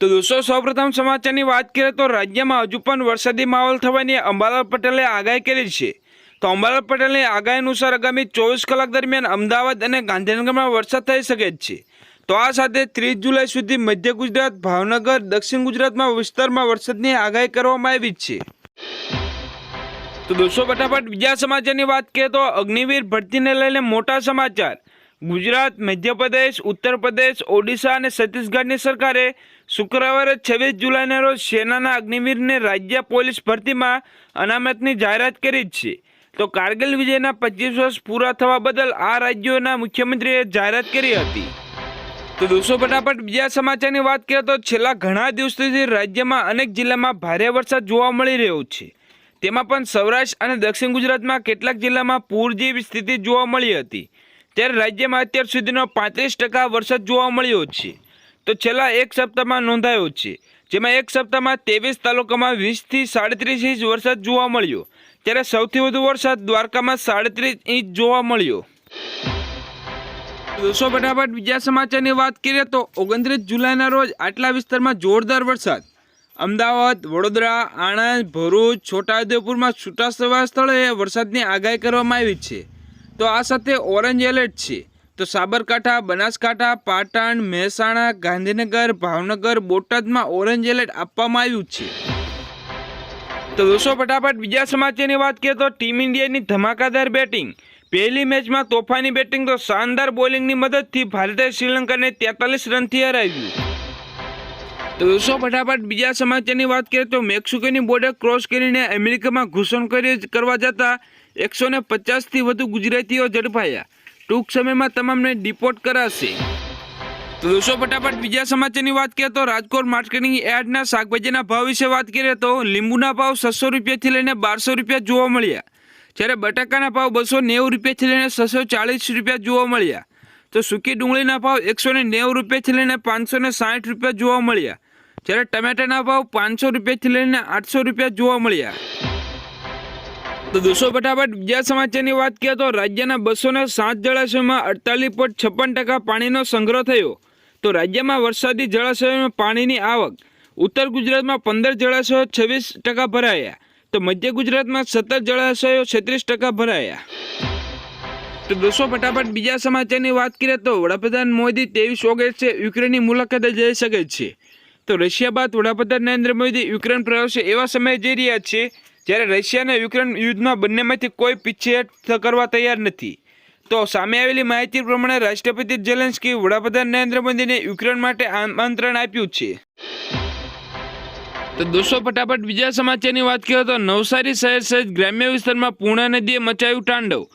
તો દોસ્તો, સૌપ્રથમ સમાચારની વાત કરીએ તો રાજ્યમાં હજુ પણ વરસાદી માહોલ થવાની અંબાલાલ પટેલે આગાહી કરી છે. તો અંબાલાલ પટેલની આગાહી અનુસાર આગામી ચોવીસ કલાક દરમિયાન અમદાવાદ અને ગાંધીનગરમાં વરસાદ થઈ શકે છે. તો આ સાથે ત્રીસ જુલાઈ સુધી મધ્ય ગુજરાત, ભાવનગર, દક્ષિણ ગુજરાતમાં વિસ્તારમાં વરસાદની આગાહી કરવામાં આવી છે. તો દોસ્તો, ફટાફટ બીજા સમાચારની વાત કરીએ તો અગ્નિવીર ભરતીને લઈને મોટા સમાચાર. ગુજરાત, મધ્યપ્રદેશ ઉત્તર પ્રદેશ ઓડિશા અને છત્તીસગઢની સરકારે શુક્રવારે છવ્વીસ જુલાઈના રોજ સેનાના અગ્નિવીરને રાજ્ય પોલીસ ભરતીમાં અનામતની જાહેરાત કરી છે. તો કારગિલ વિજયના પચીસ વર્ષ પૂરા થવા બદલ આ રાજ્યોના મુખ્યમંત્રીએ જાહેરાત કરી હતી. તો દોસ્તો, ફટાફટ બીજા સમાચારની વાત કરીએ તો છેલ્લા ઘણા દિવસોથી રાજ્યમાં અનેક જિલ્લામાં ભારે વરસાદ જોવા મળી રહ્યો છે. તેમાં પણ સૌરાષ્ટ્ર અને દક્ષિણ ગુજરાતમાં કેટલાક જિલ્લામાં પૂર જેવી સ્થિતિ જોવા મળી હતી. ત્યારે રાજ્યમાં અત્યાર સુધીનો પાંત્રીસ ટકા વરસાદ જોવા મળ્યો છે. તો છેલ્લા એક સપ્તાહમાં નોંધાયો છે, જેમાં એક સપ્તાહમાં ત્રેવીસ તાલુકામાં વીસથી સાડત્રીસ ઇંચ વરસાદ જોવા મળ્યો. ત્યારે સૌથી વધુ વરસાદ દ્વારકામાં સાડત્રીસ ઇંચ જોવા મળ્યો. દોસ્તો, ફટાફટ બીજા સમાચારની વાત કરીએ તો ઓગણત્રીસ જુલાઈના રોજ આટલા વિસ્તારમાં જોરદાર વરસાદ. અમદાવાદ, વડોદરા, આણંદ, ભરૂચ, છોટાઉદેપુરમાં છૂટાછવાયા સ્થળોએ વરસાદની આગાહી કરવામાં આવી છે. તો આ સાથે ઓરેન્જ એલર્ટ છે. તો સાબરકાંઠા, બનાસકાંઠા, પાટણ, મહેસાણા, ગાંધીનગર, ભાવનગર, બોટાદમાં ઓરેન્જ એલર્ટ આપવામાં આવ્યું છે. તો દોસ્તો, ફટાફટ બીજા સમાચારની વાત કરીએ તો ટીમ ઇન્ડિયાની ધમાકાદાર બેટિંગ. પહેલી મેચમાં તોફાની બેટિંગ તો શાનદાર બોલિંગની મદદથી ભારતે શ્રીલંકાને તેતાલીસ રનથી હરાવ્યું. તો દોસ્તો, ફટાફટ બીજા સમાચારની વાત કરીએ તો મેક્સિકોની બોર્ડર ક્રોસ કરીને અમેરિકામાં ઘૂસણ કરી કરવા જતા એકસો ને પચાસથી વધુ ગુજરાતીઓ ઝડપાયા. ટૂંક સમયમાં તમામને ડિપોર્ટ કરાશે. તો દોસ્તો, ફટાફટ બીજા સમાચારની વાત કરીએ તો રાજકોટ માર્કેટિંગ યાર્ડના શાકભાજીના ભાવ વિશે વાત કરીએ તો લીંબુના ભાવ છસો રૂપિયાથી લઈને બારસો રૂપિયા જોવા મળ્યા. જ્યારે બટાકાના ભાવ બસો નેવું રૂપિયાથી લઈને છસો ચાળીસ રૂપિયા જોવા મળ્યા. તો સૂકી ડુંગળીના ભાવ એકસો ને નેવું રૂપિયાથી લઈને પાંચસો ને સાઠ રૂપિયા જોવા મળ્યા. જ્યારે ટમેટાના ભાવ પાંચસો રૂપિયાથી લઈને આઠસો રૂપિયા જોવા મળ્યા. તો દોસ્તો ફટાફટ બીજા સમાચારની વાત કરીએ તો રાજ્યના બસો ને સાત જળાશયોમાં અડતાલીસ પોઈન્ટ છપ્પન ટકા પાણીનો સંગ્રહ થયો. તો રાજ્યમાં વરસાદી જળાશયોમાં પાણીની આવક. ઉત્તર ગુજરાતમાં પંદર જળાશયો છવ્વીસ ટકા ભરાયા. તો મધ્ય ગુજરાતમાં સત્તર જળાશયો છત્રીસ ટકા ભરાયા. તો દોસ્તો ફટાફટ બીજા સમાચારની વાત કરીએ તો વડાપ્રધાન મોદી ત્રેવીસ ઓગસ્ટે યુક્રેનની મુલાકાતે જઈ શકે છે. તો રશિયા બાદ વડાપ્રધાન નરેન્દ્ર મોદી યુક્રેન પ્રવાસે એવા સમયે જઈ રહ્યા છે જ્યારે રશિયા અને યુક્રેન યુદ્ધમાં બંનેમાંથી કોઈ પીછેહટ કરવા તૈયાર નથી. તો સામે આવેલી માહિતી પ્રમાણે રાષ્ટ્રપતિ ઝેલેન્સ્કી વડાપ્રધાન નરેન્દ્ર મોદીને યુક્રેન માટે આમંત્રણ આપ્યું છે. તો દોસ્તો, ફટાફટ બીજા સમાચારની વાત કરીએ તો નવસારી શહેર સહિત ગ્રામ્ય વિસ્તારમાં પૂર્ણા નદીએ મચાયું તાંડવ.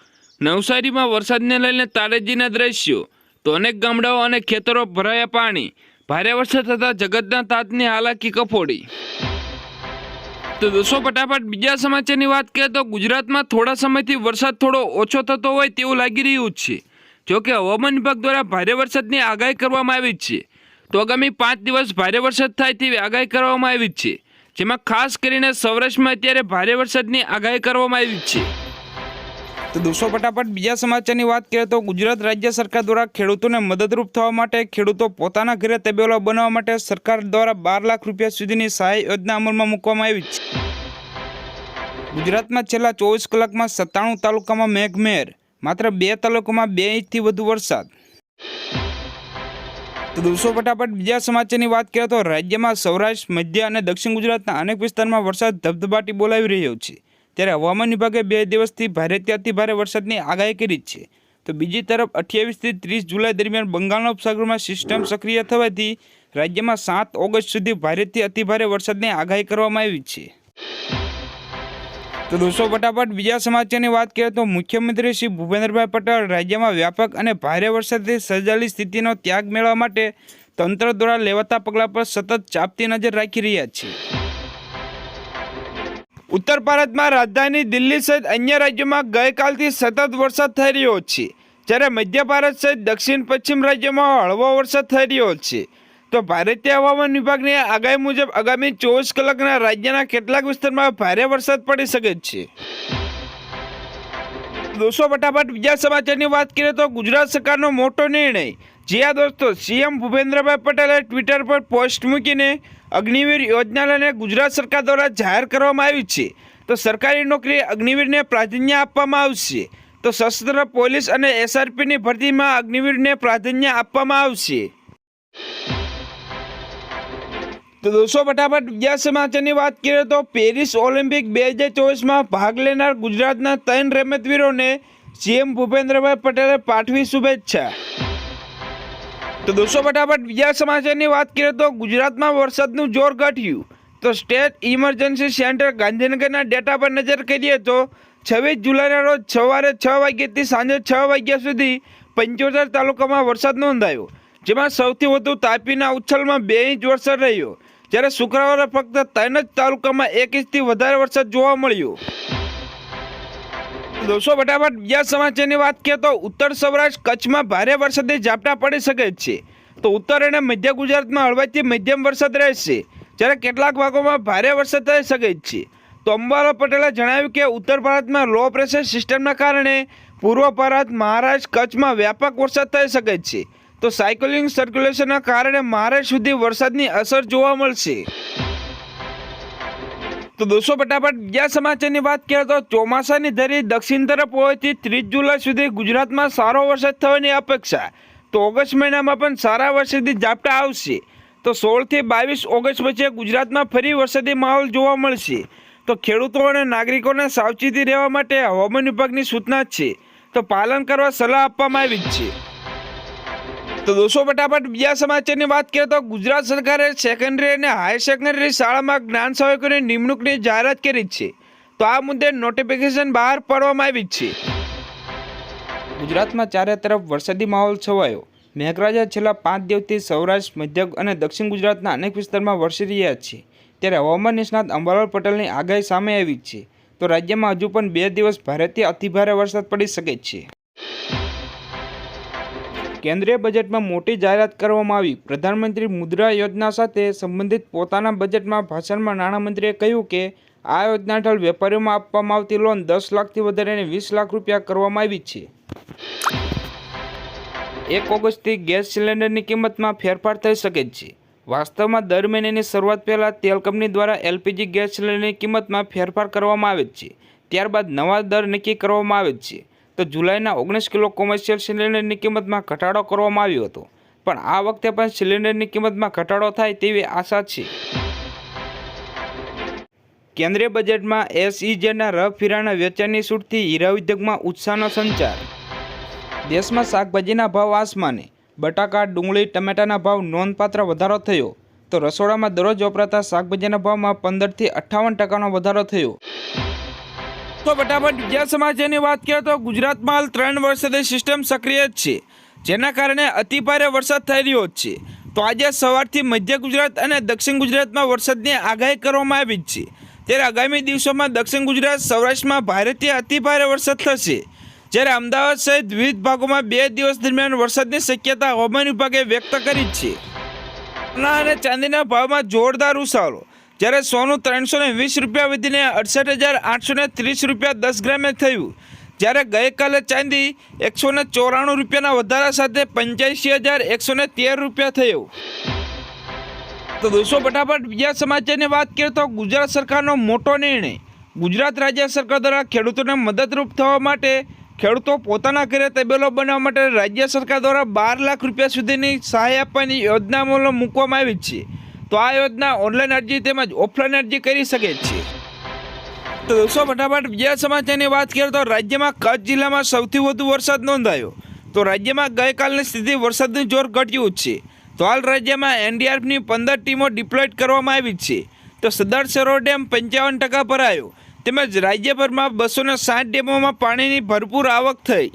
નવસારીમાં વરસાદને લઈને તારેજીના દ્રશ્યો. તો અનેક ગામડાઓ અને ખેતરો ભરાયા પાણી. ભારે વરસાદ થતાં જગતના તાતની હાલાકી કફોડી. તો દોસ્તો ફટાફટ, બીજા સમાચારની વાત કરીએ તો ગુજરાતમાં થોડા સમયથી વરસાદ થોડો ઓછો થતો હોય તેવું લાગી રહ્યું છે. જોકે હવામાન વિભાગ દ્વારા ભારે વરસાદની આગાહી કરવામાં આવી છે. તો આગામી પાંચ દિવસ ભારે વરસાદ થાય તેવી આગાહી કરવામાં આવી છે. જેમાં ખાસ કરીને સૌરાષ્ટ્રમાં અત્યારે ભારે વરસાદની આગાહી કરવામાં આવી છે. તો દોસ્તો, ફટાફટ બીજા સમાચારની વાત કરીએ તો ગુજરાત રાજ્ય સરકાર દ્વારા ખેડૂતોને મદદરૂપ થવા માટે ખેડૂતો પોતાના ઘરે તબેલો બનાવવા માટે સરકાર દ્વારા બાર લાખ રૂપિયા સુધીની સહાય યોજના અમલમાં મૂકવામાં આવી છે. ગુજરાતમાં છેલ્લા ચોવીસ કલાકમાં સત્તાણું તાલુકામાં મેઘમેર, માત્ર બે તાલુકામાં બે ઇંચથી વધુ વરસાદ. તો દોસ્તો, ફટાફટ બીજા સમાચારની વાત કરીએ તો રાજ્યમાં સૌરાષ્ટ્ર, મધ્ય અને દક્ષિણ ગુજરાતના અનેક વિસ્તારમાં વરસાદ ધબધબાટી બોલાવી રહ્યો છે. ત્યારે હવામાન વિભાગે બે દિવસથી ભારે ત્યાંથી ભારે વરસાદની આગાહી કરી છે. તો બીજી તરફ અઠ્યાવીસથી ત્રીસ જુલાઈ દરમિયાન બંગાળના ઉપસાગરમાં સિસ્ટમ સક્રિય થવાથી રાજ્યમાં સાત ઓગસ્ટ સુધી ભારેથી અતિભારે વરસાદની આગાહી કરવામાં આવી છે. તો દોસ્તો, ફટાફટ બીજા સમાચારની વાત કરીએ તો મુખ્યમંત્રી શ્રી ભૂપેન્દ્રભાઈ પટેલ રાજ્યમાં વ્યાપક અને ભારે વરસાદથી સર્જાયેલી સ્થિતિનો ત્યાગ મેળવવા માટે તંત્ર દ્વારા લેવાતા પગલાં પર સતત ચાપતી નજર રાખી રહ્યા છે. ઉત્તર ભારતમાં રાજધાની દિલ્હી સહિત અન્ય રાજ્યોમાં ગઈકાલથી સતત વરસાદ થઈ રહ્યો છે. જ્યારે મધ્ય ભારત સહિત દક્ષિણ પશ્ચિમ રાજ્યોમાં હળવો વરસાદ થઈ રહ્યો છે. તો ભારતીય હવામાન વિભાગની આગાહી મુજબ આગામી ચોવીસ કલાકના રાજ્યના કેટલાક વિસ્તારમાં ભારે વરસાદ પડી શકે છે. દોસ્તો, ફટાફટ બીજા સમાચારની વાત કરીએ તો ગુજરાત સરકારનો મોટો નિર્ણય જી હા દોસ્તો સીએમ ભૂપેન્દ્રભાઈ પટેલે ટ્વિટર પર પોસ્ટ મૂકીને અગ્નિવીર યોજનાને ગુજરાત સરકાર દ્વારા જાહેર કરવામાં આવી છે. તો સરકારી નોકરી અગ્નિવીરને પ્રાધાન્ય આપવામાં આવશે. તો સશસ્ત્ર પોલીસ અને એસઆરપીની ભરતીમાં અગ્નિવીરને પ્રાધાન્ય આપવામાં આવશે. તો દોસ્તો ફટાફટ બીજા સમાચારની વાત કરીએ તો પેરિસ ઓલિમ્પિક બે હજાર ચોવીસમાં ભાગ લેનાર ગુજરાતના ત્રણ રમતવીરોને સીએમ ભૂપેન્દ્રભાઈ પટેલે પાઠવી શુભેચ્છા. તો દોસ્તો, ફટાફટ બીજા સમાચારની વાત કરીએ તો ગુજરાતમાં વરસાદનું જોર ઘટ્યું. તો સ્ટેટ ઇમરજન્સી સેન્ટર ગાંધીનગરના ડેટા પર નજર કરીએ તો છવ્વીસ જુલાઈના રોજ સવારે છ વાગ્યાથી સાંજે છ વાગ્યા સુધી પંચોતેર તાલુકામાં વરસાદ નોંધાયો, જેમાં સૌથી વધુ તાપીના ઉચ્છલમાં બે ઇંચ વરસાદ રહ્યો. જ્યારે શુક્રવારે ફક્ત ત્રણ જ તાલુકામાં એક ઇંચથી વધારે વરસાદ જોવા મળ્યો. દોસ્તો, ફટાફટ બીજા સમાચારની વાત કરીએ તો ઉત્તર સૌરાષ્ટ્ર કચ્છમાં ભારે વરસાદે ઝાપટા પડી શકે છે. તો ઉત્તર અને મધ્ય ગુજરાતમાં હળવાથી મધ્યમ વરસાદ રહેશે. જ્યારે કેટલાક ભાગોમાં ભારે વરસાદ થઈ શકે છે. તો અંબાલા પટેલે જણાવ્યું કે ઉત્તર ભારતમાં લો પ્રેશર સિસ્ટમના કારણે પૂર્વ ભારત, મહારાષ્ટ્ર, કચ્છમાં વ્યાપક વરસાદ થઈ શકે છે. તો સાયકલિંગ સર્ક્યુલેશનના કારણે મહારાષ્ટ્ર સુધી વરસાદની અસર જોવા મળશે. તો દોસ્તો ફટાફટ બીજા સમાચારની વાત કરીએ તો ચોમાસાની ધરી દક્ષિણ તરફ હોવાથી ત્રીસ જુલાઈ સુધી ગુજરાતમાં સારો વરસાદ થવાની અપેક્ષા. તો ઓગસ્ટ મહિનામાં પણ સારા વરસાદી ઝાપટા આવશે. તો સોળથી બાવીસ ઓગસ્ટ વચ્ચે ગુજરાતમાં ફરી વરસાદી માહોલ જોવા મળશે. તો ખેડૂતો અને નાગરિકોને સાવચેતી રહેવા માટે હવામાન વિભાગની સૂચના છે. તો પાલન કરવા સલાહ આપવામાં આવી છે. તો દોસ્તો, ફટાફટ બીજા સમાચારની વાત કરીએ તો ગુજરાત સરકારે સેકન્ડરી અને હાયર સેકન્ડરી શાળામાં જ્ઞાન સહાયકોની નિમણૂકની જાહેરાત કરી છે. તો આ મુદ્દે નોટિફિકેશન બહાર પાડવામાં આવી છે. ગુજરાતમાં ચારે તરફ વરસાદી માહોલ છવાયો. મેઘરાજા છેલ્લા પાંચ દિવસથી સૌરાષ્ટ્ર, મધ્ય અને દક્ષિણ ગુજરાતના અનેક વિસ્તારમાં વરસી રહ્યા છે. ત્યારે હવામાન નિષ્ણાત અંબાલાલ પટેલની આગાહી સામે આવી છે. તો રાજ્યમાં હજુ પણ બે દિવસ ભારેથી અતિભારે વરસાદ પડી શકે છે. કેન્દ્રીય બજેટમાં મોટી જાહેરાત કરવામાં આવી. પ્રધાનમંત્રી મુદ્રા યોજના સાથે સંબંધિત પોતાના બજેટમાં ભાષણમાં નાણામંત્રીએ કહ્યું કે, આ યોજના હેઠળ વેપારીઓમાં આપવામાં આવતી લોન દસ લાખથી વધારીને વીસ લાખ રૂપિયા કરવામાં આવી છે. એક ઓગસ્ટથી ગેસ સિલિન્ડરની કિંમતમાં ફેરફાર થઈ શકે છે. વાસ્તવમાં દર મહિનાની શરૂઆત પહેલાં તેલ કંપની દ્વારા એલપીજી ગેસ સિલિન્ડરની કિંમતમાં ફેરફાર કરવામાં આવે છે. ત્યારબાદ નવા દર નક્કી કરવામાં આવે છે. તો જુલાઈના ઓગણીસ કિલો કોમર્શિયલ સિલિન્ડરની કિંમતમાં ઘટાડો કરવામાં આવ્યો હતો. પણ આ વખતે પણ સિલિન્ડરની કિંમતમાં ઘટાડો થાય તેવી આશા છે. કેન્દ્રીય બજેટમાં એસઈજેના રફ હીરાના વેચાણની છૂટથી હીરા ઉદ્યોગમાં ઉત્સાહનો સંચાર. દેશમાં શાકભાજીના ભાવ આસમાને. બટાકા, ડુંગળી, ટમેટાના ભાવ નોંધપાત્ર વધારો થયો. તો રસોડામાં દરરોજ વપરાતા શાકભાજીના ભાવમાં પંદરથી અઠ્ઠાવન ટકાનો વધારો થયો. તો ફટાફટ બીજા સમાચારની વાત કરીએ તો ગુજરાતમાં હાલ ત્રણ વર્ષથી સિસ્ટમ સક્રિય જ છે, જેના કારણે અતિભારે વરસાદ થઈ રહ્યો છે. તો આજે સવારથી મધ્ય ગુજરાત અને દક્ષિણ ગુજરાતમાં વરસાદની આગાહી કરવામાં આવી છે. ત્યારે આગામી દિવસોમાં દક્ષિણ ગુજરાત, સૌરાષ્ટ્રમાં ભારેથી અતિભારે વરસાદ થશે. જ્યારે અમદાવાદ સહિત વિવિધ ભાગોમાં બે દિવસ દરમિયાન વરસાદની શક્યતા હવામાન વિભાગે વ્યક્ત કરી છે. અને ચાંદીના ભાવમાં જોરદાર ઉછાળો. જ્યારે સોનું ત્રણસો ને વીસ રૂપિયા વધીને અડસઠ હજાર આઠસો ને ત્રીસ રૂપિયા દસ ગ્રામે થયું, જ્યારે ગઈકાલે ચાંદી એકસો ને ચોરાણું રૂપિયાના વધારા સાથે પંચ્યાસી હજાર એકસો ને તેર રૂપિયા થયું. તો દોસ્તો, ફટાફટ બીજા સમાચારની વાત કરીએ તો ગુજરાત સરકારનો મોટો નિર્ણય. ગુજરાત રાજ્ય સરકાર દ્વારા ખેડૂતોને મદદરૂપ થવા માટે ખેડૂતો પોતાના ઘરે તબેલો બનાવવા માટે રાજ્ય સરકાર દ્વારા બાર લાખ રૂપિયા સુધીની સહાય આપવાની યોજના મૂકવામાં આવી છે. તો આ યોજના ઓનલાઈન અરજી તેમજ ઓફલાઈન અરજી કરી શકે છે. તો દોસ્તો, ફટાફટ બીજા સમાચારની વાત કરીએ તો રાજ્યમાં કચ્છ જિલ્લામાં સૌથી વધુ વરસાદ નોંધાયો. તો રાજ્યમાં ગઈકાલની સ્થિતિ વરસાદનું જોર ઘટ્યું છે. તો હાલ રાજ્યમાં એનડીઆરએફની પંદર ટીમો ડિપ્લોય કરવામાં આવી છે. તો સરદાર સરોવર ડેમ પંચાવન ટકા ભરાયો. તેમજ રાજ્યભરમાં બસો ને સાઠ ડેમોમાં પાણીની ભરપૂર આવક થઈ.